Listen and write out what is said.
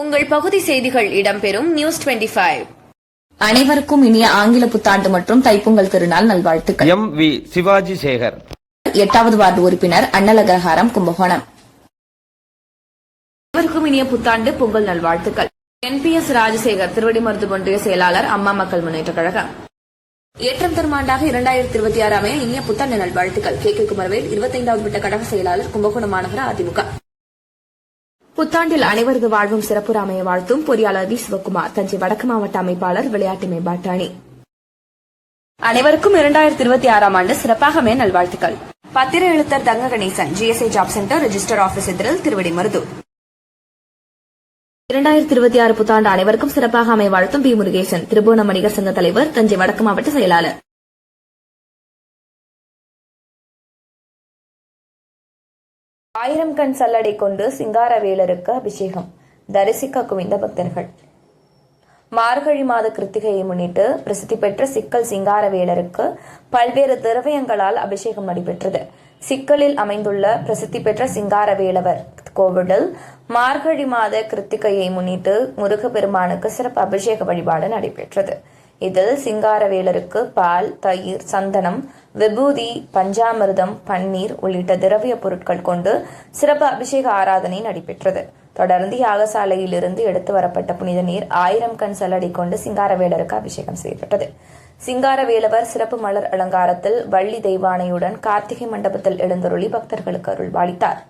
உங்கள் பகுதி செய்திகள் இடம்பெறும் நியூஸ் 25 அனைவருக்கும் இனிய ஆங்கில புத்தாண்டு மற்றும் தைப்பொங்கல் திருநாள் நல்வாழ்த்துக்கள். M V Sivaji Sekar. எட்டாவது வார்டு உறுப்பினர் அன்னலகரஹாரம் கும்பகோணம். அனைவருக்கும் இனிய புத்தாண்டு பொங்கல் நல்வாழ்த்துக்கள். என்பிஎஸ் ராஜசேகர் திருவடிமருது ஒன்றிய செயலாளர் அம்மா மக்கள் முன்னேற்ற கழகம். ஏற்றம் தரும் ஆண்டாக இரண்டாயிரத்தி இருபத்தி ஆறாம் இனிய புத்தாண்டு நல்வாழ்த்துக்கள். கே. கே. குமரவேல் இருபத்தைந்தாவது விட்ட கழக செயலாளர் கும்பகோணம் மாநகர அதிமுக. புத்தாண்டில் அனைவரது வாழ்வும் சிறப்புராமைய வாழ்த்தும் பொறியாளர் வி. சிவகுமார் தஞ்சை வடக்கு மாவட்ட அமைப்பாளர் விளையாட்டு மேம்பாட்டு அணி அனைவருக்கும் இரண்டாயிரத்தி இருபத்தி ஆறாம் ஆண்டு சிறப்பாக மே நல்வாழ்த்துக்கள் பத்திர எழுத்தர் Thanga Ganesan GSI job centre register office எதிரில் திருவடிமருது இரண்டாயிரத்தி இருபத்தி ஆறு புத்தாண்டு அனைவருக்கும் சிறப்பாக அமைய வாழ்த்தும் பி. முருகேசன் திருபுவன வணிகர் சங்க தலைவர் தஞ்சை வடக்கு மாவட்ட செயலாளர். ஆயிரம் கண் சல்லடை கொண்டு சிங்காரவேலருக்கு அபிஷேகம். தரிசிக்க குவிந்த பக்தர்கள். மார்கழி மாத கிருத்திகையை முன்னிட்டு பிரசித்தி பெற்ற சிக்கல் சிங்காரவேலருக்கு பல்வேறு திரவியங்களால் அபிஷேகம் நடைபெற்றது. சிக்கலில் அமைந்துள்ள பிரசித்தி பெற்ற சிங்காரவேலவர் கோவிலில் மார்கழி மாத கிருத்திகையை முன்னிட்டு முருகப்பெருமானுக்கு சிறப்பு அபிஷேக வழிபாடு நடைபெற்றது. இதில் சிங்காரவேலருக்கு பால் தயிர் சந்தனம் விபூதி பஞ்சாமிர்தம் பன்னீர் உள்ளிட்ட திரவிய பொருட்கள் கொண்டு சிறப்பு அபிஷேக ஆராதனை நடைபெற்றது. தொடர்ந்து யாகசாலையிலிருந்து எடுத்து வரப்பட்ட புனித நீர் ஆயிரம் கண் செல்லடி கொண்டு சிங்காரவேலருக்கு அபிஷேகம் செய்யப்பட்டது. சிங்காரவேலவர் சிறப்பு மலர் அலங்காரத்தில் வள்ளி தெய்வானையுடன் கார்த்திகை மண்டபத்தில் எழுந்தருளி பக்தர்களுக்கு அருள் பாலித்தார்